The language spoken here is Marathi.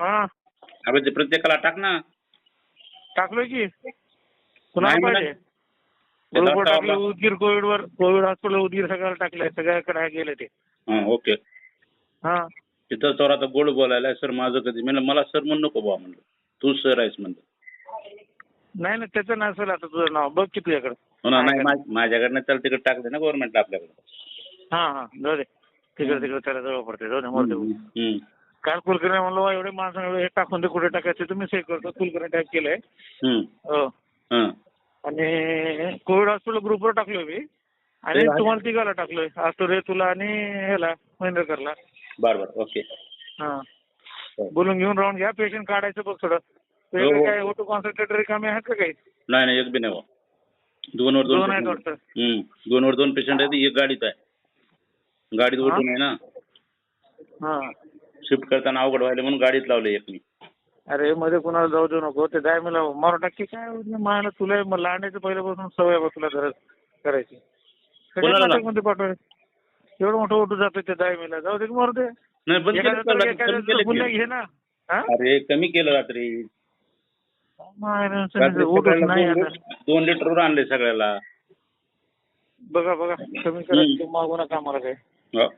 हा. अबे ते प्रत्येकाला टाक ना. टाकलोय की. कुणाला पाहिजे. टाकलं उदगीर कोविडवर कोविड हॉस्पिटल उदगीर सगळ्याला टाकलंय सगळ्याकडे गेले ते. हा ओके. हा. तिथं तर आता गोड बोलायला सर माझं कधी म्हणलं मला सर म्हणू नको बा म्हणलं. तू सर आहेस म्हणलं. नाही ना त्याचं नसेल आता तुझं नाव बघ की तुझ्याकडे. हो ना नाही मा- माझ्याकडनं त्याला तिकडे टाकलं ना गव्हर्नमेंट आपल्याकडे. हा हा. जाऊ दे. तिकडे तिकडे त्याला जवळ पडते जाऊ दे मोर हम्म. काल कुलकर्णी म्हणलो "वा, एवढे माणसं एवढे हे टाकून दे कुठे टाकायचे? तुम्ही सेव करतो. कुलकर्णी टाईप केलंय. हम्म. हो. हा. आणि कोविड हॉस्पिटल ग्रुपवर टाकलोय मी. आणि ते. तुम्हाला तिघाला टाकलोय. आस्तुरे तुला आणि ह्याला महेंद्रकरला. बरं बरं. ओके. हा. बोलून घेऊन राहून घ्या पेशंट काढायचं बघ थोडं. हो, तुझ्याकडे हो. काय ओटो कॉन्सन्ट्रेटर कमी आहेत का काही? नाही नाही एक बी नाही दोन वर दोन दोन आहेत वाटतं. दोन वर दोन पेशंट आहेत एक गाडीत आहे. गाडीत हा? ओटून आहे ना. हा. शिफ्ट करताना अवघड व्हायला म्हणून गाडीत लावले एक मी. अरे मध्ये कुणाला जाऊ देऊ नको. ते जाय मला मारून टाकी काय मला तुला मग लहानाचं पहिल्यापासून सवय आहे बा तुला गरज करायची. कोणाला सगळ्या ना? नाटकमध्ये पाठवाय एवढं मोठं ओटू जातं ते दाय मला जाऊ दे की मारू दे. नाही बंद केलं केलं की? घे ना. हा? अरे कमी केलं रात्री. मायनं रात्री सांगितलं, ओटूच सगळ्याला नाही दोन- आता दोन लिटरवर आणले सगळ्याला. बघा बघा. कमी करा मागू नका आम्हाला काय हो.